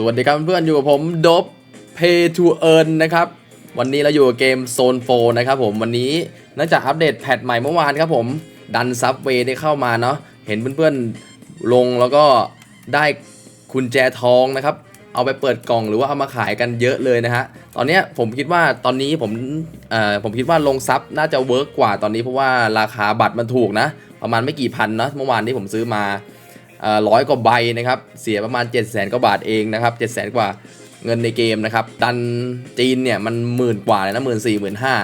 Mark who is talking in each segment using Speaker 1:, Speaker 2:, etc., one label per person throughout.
Speaker 1: สวัสดีครับเพื่อนๆอยู่กับผมดบ Pay to Earn นะครับ วันนี้เราอยู่กับเกม Zone 4นะครับผมวันนี้เนื่องจากอัปเดตแพทใหม่เมื่อวานครับผม ดันซับเวย์ได้เข้ามาเนาะเห็นเพื่อนๆลงแล้วก็ได้คุณแจทองนะครับ เอาไปเปิดกล่องหรือว่าเอามาขายกันเยอะเลยนะฮะ ตอนนี้ผมคิดว่าตอนนี้ผมเอ่อผมคิดว่าลงซับน่าจะเวิร์กกว่าตอนนี้เพราะว่าราคาบัตรมันถูกนะ ประมาณไม่กี่พันเนาะเมื่อวานที่ผมซื้อมา ร้อยกว่าใบนะครับเสียประมาณ 7 0 0 0 0 0กว่าบาทเองนะครับ7 0 0 0 0 0กว่าเงินในเกมนะครับดันจีนเนี่ยมันหมื่นกว่าเลยนะหมื่นสี่หมื่นห้า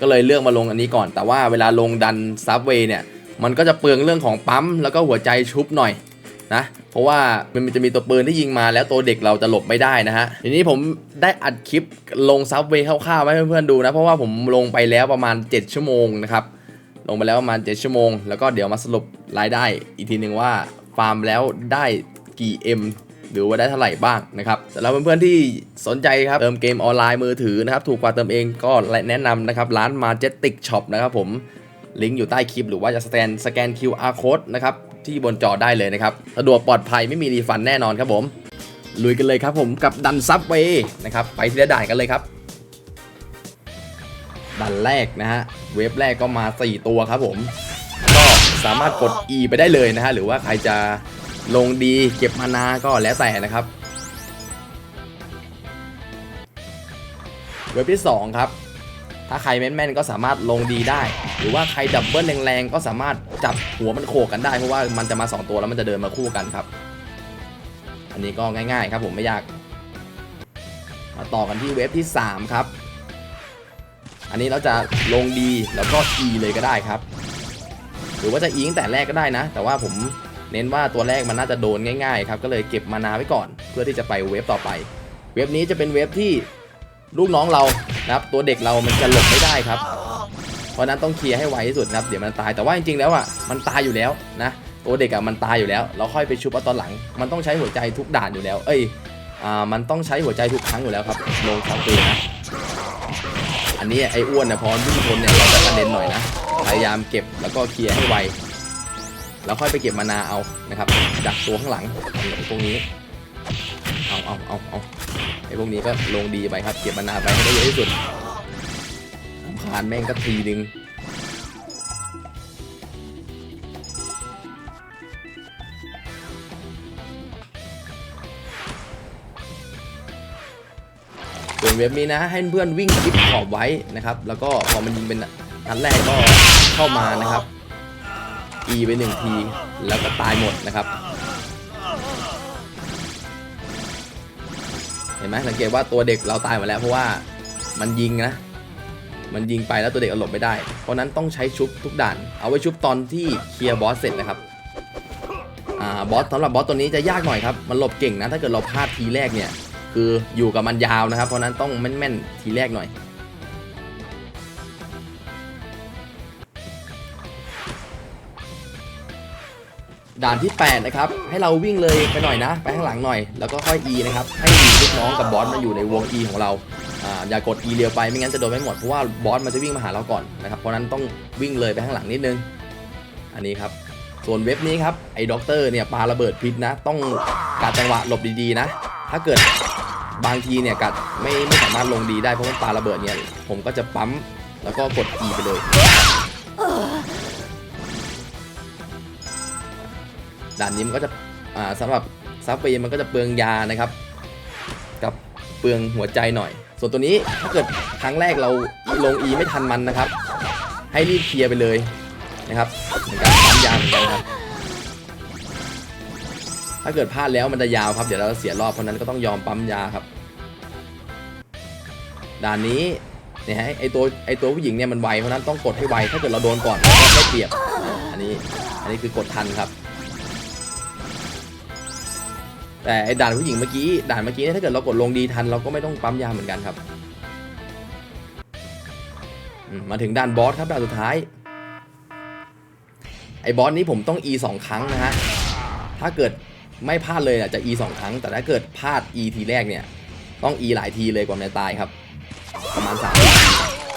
Speaker 1: ก็เลยเลือกมาลงอันนี้ก่อน แต่ว่าเวลาลงดันซับเวย์เนี่ยมันก็จะเปลืองเรื่องของปั๊มแล้วก็หัวใจชุบหน่อยนะเพราะว่ามันจะมีตัวปืนที่ยิงมาแล้วตัวเด็กเราจะหลบไม่ได้นะฮะทีนี้ผมได้อัดคลิปลงซับเวย์คร่าวๆไว้ให้เพื่อนๆดูนะเพราะว่าผมลงไปแล้วประมาณ 7 ชั่วโมงนะครับลงไปแล้วประมาณ 7 ชั่วโมง แล้วก็เดี๋ยวมาสรุปรายได้อีกทีหนึ่งว่า ฟาร์มแล้วได้กี่ M หรือว่าได้เท่าไหร่บ้างนะครับสำหรับเพื่อนๆที่สนใจครับเติมเกมออนไลน์มือถือนะครับถูกกว่าเติมเองก็แนะนำนะครับร้าน Majestic Shop นะครับผมลิงก์อยู่ใต้คลิป หรือว่าจะสแกนสแกน QR code นะครับที่บนจอได้เลยนะครับสะดวกปลอดภัยไม่มีรีฟันแน่นอนครับผมลุยกันเลยครับผมกับดันซับเวย์นะครับไปทีละด่านกันเลยครับ ดันแรกนะฮะเวฟแรกก็มา 4 ตัวครับผม สามารถกด E ไปได้เลยนะฮะหรือว่าใครจะลงดีเก็บมานาก็แล้วแต่นะครับเว็บที่ 2 ครับ ถ้าใครแม่นๆก็สามารถลงดีได้ หรือว่าใครดับเบิลแรงๆก็สามารถจับหัวมันโขกกันได้ เพราะว่ามันจะมา 2 ตัวแล้วมันจะเดินมาคู่กันครับ อันนี้ก็ง่ายๆครับผมไม่ยาก มาต่อกันที่เว็บที่ 3 ครับ อันนี้เราจะลงดีแล้วก็ E เลยก็ได้ครับ หรือว่าจะ E ตั้งแต่แรกก็ได้นะ แต่ว่าผมเน้นว่าตัวแรกมันน่าจะโดนง่ายๆครับก็เลยเก็บมานาไว้ก่อน เพื่อที่จะไปเว็บต่อไป เว็บนี้จะเป็นเว็บที่ลูกน้องเรานะครับตัวเด็กเรามันจะหลบไม่ได้ครับ เพราะนั้นต้องเคลียร์ให้ไวที่สุดนะครับเดี๋ยวมันตายแต่ว่าจริงๆแล้วอะมันตายอยู่แล้วนะตัวเด็กอะมันตายอยู่แล้ว เราค่อยไปชุบเอาตอนหลัง มันต้องใช้หัวใจทุกด่านอยู่แล้ว เอ้ยอ่ามันต้องใช้หัวใจทุกครั้งอยู่แล้วครับลงซับเวย์นะอันนี้ไอ้อ้วนเนี่ยพอวิ่งชนเนี่ยเราจะกระเด็นหน่อยนะ พยายามเก็บแล้วก็เคลียร์ให้ไวแล้วค่อยไปเก็บมานาเอานะครับดักตัวข้างหลังไอ้พวกนี้เอาเอาเอาเอาไอ้พวกนี้ก็ลงดีไปครับ เก็บมานาไปให้ได้เยอะที่สุดสำคาญแม่งก็ทีนึงส่วนเว็บนี้นะให้เพื่อนวิ่งคลิปขอบไว้นะครับ แล้วก็พอมันยิงเป็น นัดแรกก็เข้ามานะครับ E ไปหนึ่งที แล้วก็ตายหมดนะครับ เห็นไหมสังเกตว่าตัวเด็กเราตายหมดแล้วเพราะว่ามันยิงนะ มันยิงไปแล้วตัวเด็กเอาหลบไม่ได้ เพราะนั้นต้องใช้ชุบทุกด่าน เอาไว้ชุบตอนที่เคลียร์บอสเสร็จนะครับอบอสสำหรับบอสตัวนี้จะยากหน่อยครับ มันหลบเก่งนะ ถ้าเกิดเราพลาดทีแรกเนี่ย คืออยู่กับมันยาวนะครับ เพราะนั้นต้องแม่นๆทีแรกหน่อย ด่านที่ 8 นะครับ ให้เราวิ่งเลยไปหน่อยนะ ไปข้างหลังหน่อย แล้วก็ค่อย E นะครับ ให้ลูกน้องกับบอสมันอยู่ในวง E ของเราอ่าอย่ากด E เร็วไปไม่งั้นจะโดนไม่หมดเพราะว่าบอสมันจะวิ่งมาหาเราก่อนนะครับ เพราะนั้นต้องวิ่งเลยไปข้างหลังนิดนึง อันนี้ครับ ส่วนเว็บนี้ครับไอ้ด็อกเตอร์เนี่ยปาระเบิดพิษนะ ต้องการจังหวะหลบดีๆนะ ถ้าเกิดบางทีเนี่ยกัดไม่ไม่สามารถลงดีได้เพราะมันปาระเบิดเนี่ยผมก็จะปั๊มแล้วก็กด E ไปเลย ด่านนี้มันก็จะอ่าสำหรับซับเฟย์มันก็จะเปลืองยานะครับ กับเปลืองหัวใจหน่อย ส่วนตัวนี้ถ้าเกิดครั้งแรกเราลง E ไม่ทันมันนะครับ ให้รีบเคลียร์ไปเลยนะครับเหมือนการปั๊มยาเหมือนกันครับถ้าเกิดพลาดแล้วมันจะยาวครับ เดี๋ยวเราจะเสียรอบเพราะนั้นก็ต้องยอมปั๊มยาครับ ด่านนี้เนี่ยฮะไอตัวไอตัวผู้หญิงเนี่ยมันไวเพราะนั้นต้องกดให้ไวถ้าเกิดเราโดนก่อนก็ได้เปรียบอันนี้อันนี้คือกดทันครับ แต่ไอ้ด่านผู้หญิงเมื่อกี้ด่านเมื่อกี้เนี่ยถ้าเกิดเรากดลงดีทันเราก็ไม่ต้องปั๊มยาเหมือนกันครับมาถึงด่านบอสครับด่านสุดท้าย ไอ้บอสนี้ผมต้อง E สองครั้งนะฮะถ้าเกิดไม่พลาดเลยจะ E สองครั้ง แต่ถ้าเกิดพลาด E ทีแรกเนี่ย ต้อง E หลายทีเลยกว่าจะตายครับ ประมาณสาม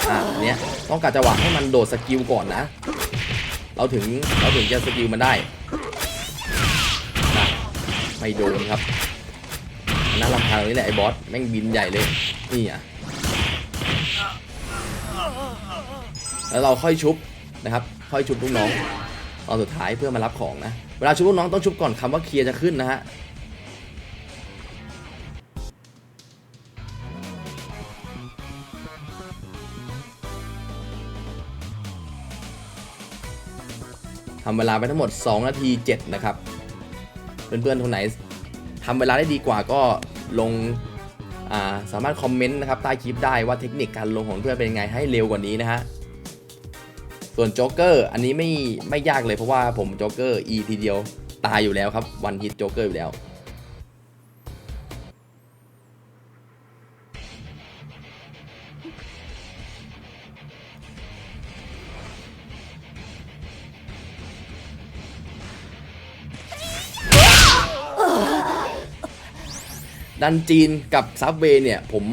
Speaker 1: อ่าอันเนี้ยต้องการจังหวะให้มันโดดสกิลก่อนนะ เราถึงเราถึงจะสกิลมันได้ ไม่โดนครับน่ารำคาญนี้แหละไอ้บอสแม่งบินใหญ่เลยนี่อะแล้วเราค่อยชุบนะครับ ค่อยชุบลูกน้องตอนสุดท้ายเพื่อมารับของนะ เวลาชุบลูกน้องต้องชุบก่อนคำว่าเคลียร์จะขึ้นนะฮะทำเวลาไปทั้งหมด 2 นาที 7 นะครับ เพื่อนๆคนไหนทำเวลาได้ดีกว่าก็ลงาสามารถคอมเมนต์นะครับใต้คลิปได้ว่าเทคนิคการลงของเพื่อนเป็นยังไงให้เร็วกว่านี้นะฮะส่วนโจ๊กเกอร์อันนี้ไม่ไม่ยากเลยเพราะว่าผมโจ๊กเกอร์ E ทีเดียวตายอยู่แล้วครับวันฮิตโจ๊กเกอร์อยู่แล้ว ดันจีนกับซับเวย์เนี่ยผม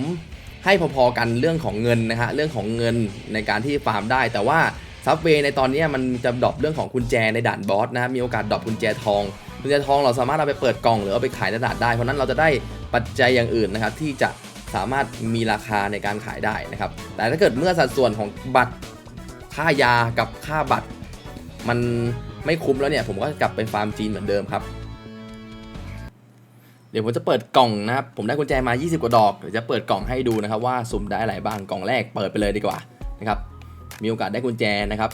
Speaker 1: ให้พอๆกันเรื่องของเงินนะฮะเรื่องของเงินในการที่ฟาร์มได้ แต่ว่าซับเวย์ในตอนนี้มันจะดรอปเรื่องของกุญแจในด่านบอสนะมีโอกาสดรอปกุญแจทองกุญแจทองเราสามารถเอาไปเปิดกล่องหรือเอาไปขายในตลาดได้ เพราะฉะนั้นเราจะได้ปัจจัยอย่างอื่นนะครับที่จะสามารถมีราคาในการขายได้นะครับ แต่ถ้าเกิดเมื่อสัดส่วนของบัตรค่ายากับค่าบัตร มันไม่คุ้มแล้วเนี่ยผมก็กลับไปฟาร์มจีนเหมือนเดิมครับ เดี๋ยวผมจะเปิดกล่องนะครับ ผมได้กุญแจมา 20 กว่าดอก เดี๋ยวจะเปิดกล่องให้ดูนะครับว่าสุ่มได้อะไรบ้าง กล่องแรกเปิดไปเลยดีกว่านะครับ มีโอกาสได้กุญแจนะครับ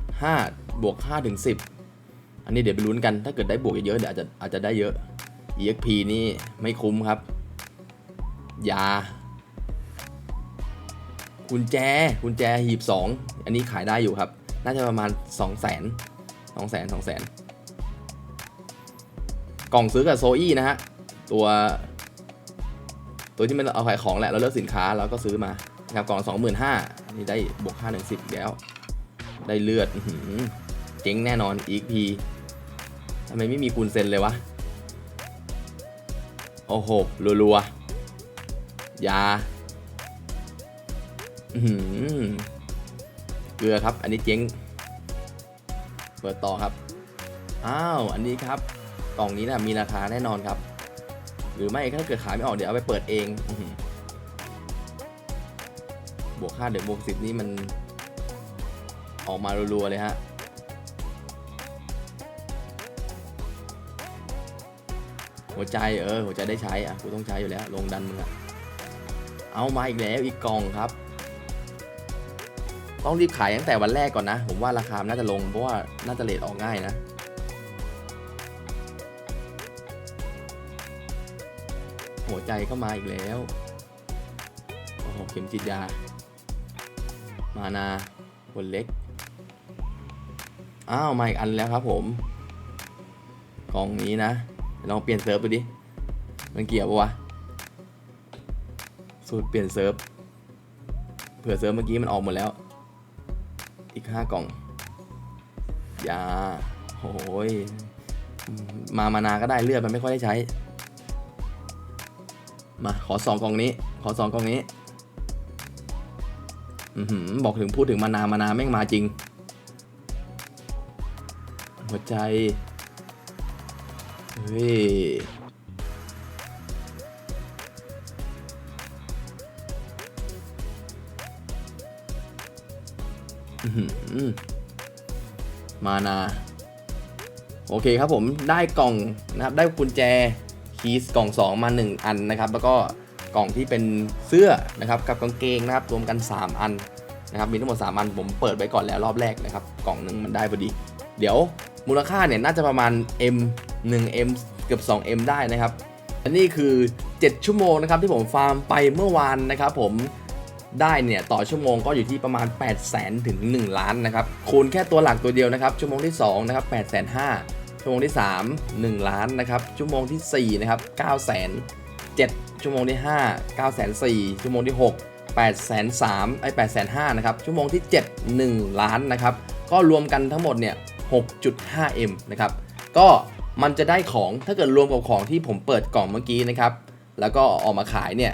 Speaker 1: 5บวก5ถึง10 อันนี้เดี๋ยวไปลุ้นกัน ถ้าเกิดได้บวกเยอะๆเดี๋ยวอาจจะอาจจะได้เยอะ EXP นี่ไม่คุ้มครับ ยา กุญแจ กุญแจหีบ 2 อันนี้ขายได้อยู่ครับ น่าจะประมาณ 2 0 0 0 0 0 2 0 0 0 0 0 2 0 0 0 0 กล่องซื้อกับโซอี้นะฮะ ตัว ตัวที่มันเอาขายของแหละเราเลือกสินค้าแล้วก็ซื้อมานะครับกล่องสองหมื่นห้านี่ได้บวกค่าหนึ่งสิบแล้ว ได้เลือดเจ๊งแน่นอนอีกพีทำไมไม่มีคูณเซนเลยวะ โอ้โหรัวๆยาเกลือครับ อันนี้เจ๊ง เปิดต่อครับ อ้าว อันนี้ครับ กล่องนี้นะมีราคาแน่นอนครับ หรือไม่ถ้าเกิดขายไม่ออกเดี๋ยวเอาไปเปิดเองบวกค่าเดี๋ยวบวกสิบนี่มัน ออกมารัวๆเลยฮะหัวใจเออหัวใจได้ใช้อะกูต้องใช้อยู่แล้ว ลงดันมึงอะเอามาอีกแล้วอีกกล่องครับ ต้องรีบขายตั้งแต่วันแรกก่อนนะ ผมว่าราคาน่าจะลงเพราะว่าน่าจะเลทออกง่ายนะ หัวใจเข้ามาอีกแล้ว โอ้โห เข็มจิตยา มานาคนเล็ก อ้าว มาอีกอันแล้วครับผมกล่องนี้นะ ลองเปลี่ยนเซิร์ฟดูดิ มันเกี่ยวปะวะ สูตรเปลี่ยนเซิร์ฟ เผื่อเซิร์ฟเมื่อกี้มันออกหมดแล้ว อีกห้ากล่อง ยาโอ้ยมามานาก็ได้เลือดมันไม่ค่อยได้ใช้ มาขอสองกล่องนี้ ขอสองกล่องนี้ อือบอกถึงพูดถึงมานามานาแม่งมาจริง หัวใจ เฮ้ย มานา โอเคครับผมได้กล่องนะครับ ได้กุญแจ คีสกล่อง 2 มา 1 อันนะครับ แล้วก็กล่องที่เป็นเสื้อนะครับกับกางเกงนะครับรวมกัน 3 อันนะครับมีทั้งหมด 3 อันผมเปิดไว้ก่อนแล้วรอบแรกนะครับ กล่องหนึ่งมันได้พอดี เดี๋ยวมูลค่าเนี่ยน่าจะประมาณ M 1 M เกือบ 2 M ได้นะครับอันนี้คือ 7 ชั่วโมงนะครับที่ผมฟาร์มไปเมื่อวานนะครับผมได้เนี่ยต่อชั่วโมงก็อยู่ที่ประมาณ 8 0 0แสนถึง 1 ล้านนะครับคูณแค่ตัวหลักตัวเดียวนะครับชั่วโมงที่2นะครับ8 5 0 0 0 ชั่วโมงที่ 3 1 ล้านนะครับ ชั่วโมงที่ 4 นะครับ 9 0 0 0 7ชั่วโมงที่ 5 9 0 0 0 4ชั่วโมงที่ 6 8 3 0 0 0ไอ้8 5 0 0นะครับ ชั่วโมงที่ 7 1 ล้านนะครับ ก็รวมกันทั้งหมดเนี่ย 6.5M นะครับ ก็มันจะได้ของ ถ้าเกิดรวมกับของที่ผมเปิดกล่องเมื่อกี้นะครับ แล้วก็ออกมาขายเนี่ย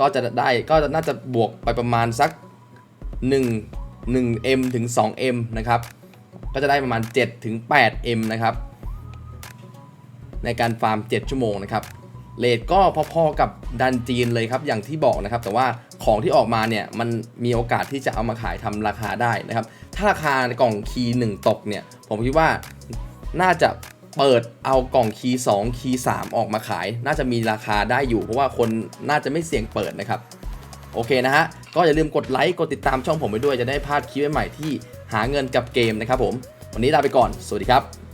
Speaker 1: ก็จะได้ ก็น่าจะบวกไปประมาณสัก 1 1M ถึง 2M นะครับ ก็จะได้ประมาณ7ถึง 8M นะครับ ในการฟาร์ม 7 ชั่วโมงนะครับเลทก็พอๆกับดันจีนเลยครับอย่างที่บอกนะครับ แต่ว่าของที่ออกมาเนี่ยมันมีโอกาสที่จะเอามาขายทำราคาได้นะครับ ถ้าราคากล่องคีย์หนึ่งตกเนี่ย ผมคิดว่าน่าจะเปิดเอากล่องคีย์2คีย์3ออกมาขาย น่าจะมีราคาได้อยู่ เพราะว่าคนน่าจะไม่เสี่ยงเปิดนะครับ โอเคนะฮะ ก็อย่าลืมกดไลค์กดติดตามช่องผมไปด้วยจะได้พลาดคลิปใหม่ๆที่หาเงินกับเกมนะครับผม วันนี้ลาไปก่อน สวัสดีครับ